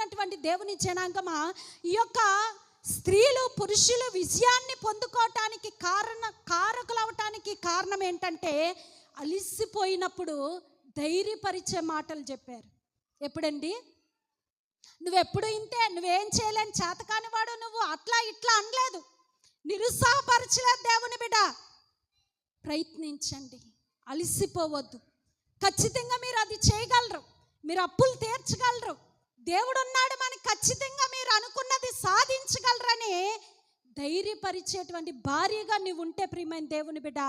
ప్రియమైనటువంటి దేవుని జనాంగమా? ఈ యొక్క స్త్రీలు పురుషులు విజయాన్ని పొందుకోవటానికి కారణ కారకులు అవటానికి కారణం ఏంటంటే అలిసిపోయినప్పుడు ధైర్యపరిచే మాటలు చెప్పారు. ఎప్పుడండి? నువ్వెప్పుడు ఇంతే నువ్వేం చేయలేని చేతకాని వాడు నువ్వు అట్లా ఇట్లా అనలేదు. నిరుత్సాహపరచలేదు దేవుని బిడ్డ. ప్రయత్నించండి. అలిసిపోవద్దు. ఖచ్చితంగా మీరు అది చేయగలరు. మీరు అప్పులు తీర్చగలరు. దేవుడు ఉన్నాడు మనకి ఖచ్చితంగా మీరు అనుకున్నది సాధించగలరని ధైర్యపరిచేటువంటి భార్యగా నీవు ఉంటే ప్రియమైన దేవుని బిడ్డ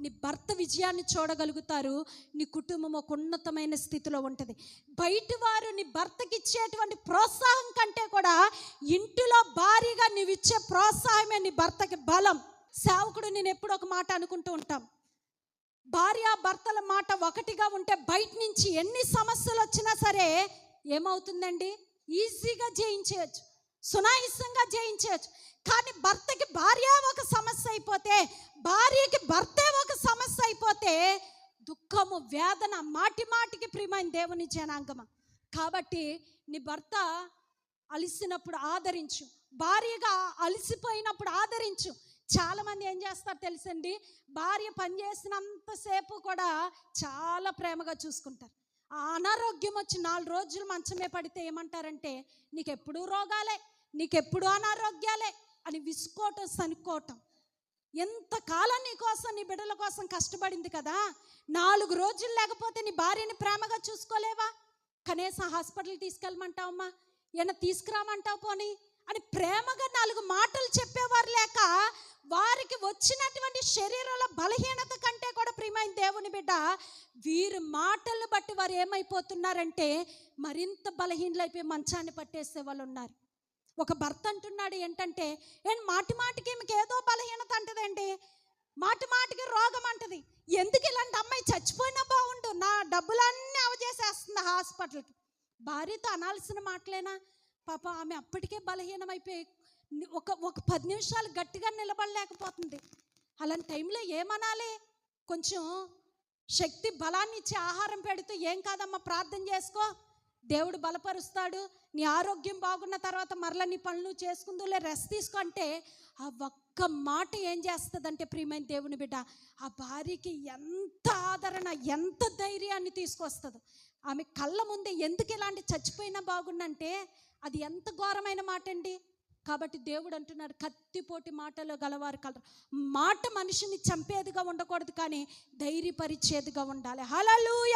నీ భర్త విజయాన్ని చూడగలుగుతారు. నీ కుటుంబం ఒక ఉన్నతమైన స్థితిలో ఉంటుంది. బయట వారు నీ భర్తకి ఇచ్చేటువంటి ప్రోత్సాహం కంటే కూడా ఇంటిలో భారీగా నీవు ఇచ్చే ప్రోత్సాహమే నీ భర్తకి బలం. సేవకుడు నేను ఎప్పుడు ఒక మాట అనుకుంటూ ఉంటాం. భార్య భర్తల మాట ఒకటిగా ఉంటే బయట నుంచి ఎన్ని సమస్యలు వచ్చినా సరే ఏమవుతుందండి? ఈజీగా జయించవచ్చు. సునాయాసంగా జయించవచ్చు. కానీ భర్తకి భార్య ఒక సమస్య అయిపోతే భార్యకి భర్తే ఒక సమస్య అయిపోతే దుఃఖము వేదన మాటి మాటికి ప్రియమైన దేవుని జనాంగమ? కాబట్టి నీ భర్త అలిసినప్పుడు ఆదరించు. భార్యగా అలసిపోయినప్పుడు ఆదరించు. చాలామంది ఏం చేస్తారు తెలుసండి? భార్య పనిచేసినంతసేపు కూడా చాలా ప్రేమగా చూసుకుంటారు. ఆ అనారోగ్యం వచ్చి నాలుగు రోజులు మంచమే పడితే ఏమంటారంటే నీకెప్పుడూ రోగాలే నీకెప్పుడూ అనారోగ్యాలే అని విసుకోవటం సనుక్కోవటం. ఎంతకాలం నీ కోసం నీ బిడ్డల కోసం కష్టపడింది కదా? నాలుగు రోజులు లేకపోతే నీ భార్యని ప్రేమగా చూసుకోలేవా? కనీసం హాస్పిటల్ తీసుకెళ్ళమంటావమ్మా ఏమన్నా తీసుకురామంటావు పోనీ అని ప్రేమగా నాలుగు మాటలు చెప్పేవారు లేక వారికి వచ్చినటువంటి శరీరంలో బలహీనత కంటే కూడా ప్రియమైన దేవుని బిడ్డ వీరి మాటలు బట్టి వారు ఏమైపోతున్నారంటే మరింత బలహీనలైపోయి మంచాన్ని పట్టేసే వాళ్ళు ఉన్నారు ఒక భర్త అంటున్నాడు ఏంటంటే ఏం మాటి మాటికి మీకు ఏదో బలహీనత అంటదండి. మాటి మాటికి రోగం అంటది. ఎందుకు ఇలాంటి అమ్మాయి చచ్చిపోయినా బాగుండు? నా డబ్బులన్నీ అవజేసేస్తుంది హాస్పిటల్కి. భార్యతో అనాల్సిన మాటలేనా? పాప ఆమె అప్పటికే బలహీనమైపోయి ఒక ఒక పది నిమిషాలు గట్టిగా నిలబడలేకపోతుంది. అలాంటి టైంలో ఏమనాలి? కొంచెం శక్తి బలాన్ని ఇచ్చి ఆహారం పెడుతూ ఏం కాదమ్మా ప్రార్థన చేసుకో. దేవుడు బలపరుస్తాడు. నీ ఆరోగ్యం బాగున్న తర్వాత మరల నీ పనులు చేసుకుందులే రెస్ట్ తీసుకో అంటే ఆ ఒక్క మాట ఏం చేస్తుందంటే ప్రియమైన దేవుని బిడ్డ ఆ భార్యకి ఎంత ఆదరణ ఎంత ధైర్యాన్ని తీసుకొస్తుంది. ఆమె కళ్ళ ముందే ఎందుకు ఇలాంటి చచ్చిపోయినా బాగుండంటే అది ఎంత ఘోరమైన మాట అండి కాబట్టి దేవుడు అంటున్నాడు కత్తిపోటి మాటలో గలవారు కలరు. మాట మనిషిని చంపేదిగా ఉండకూడదు కానీ ధైర్యపరిచేదిగా ఉండాలి. హలలుయ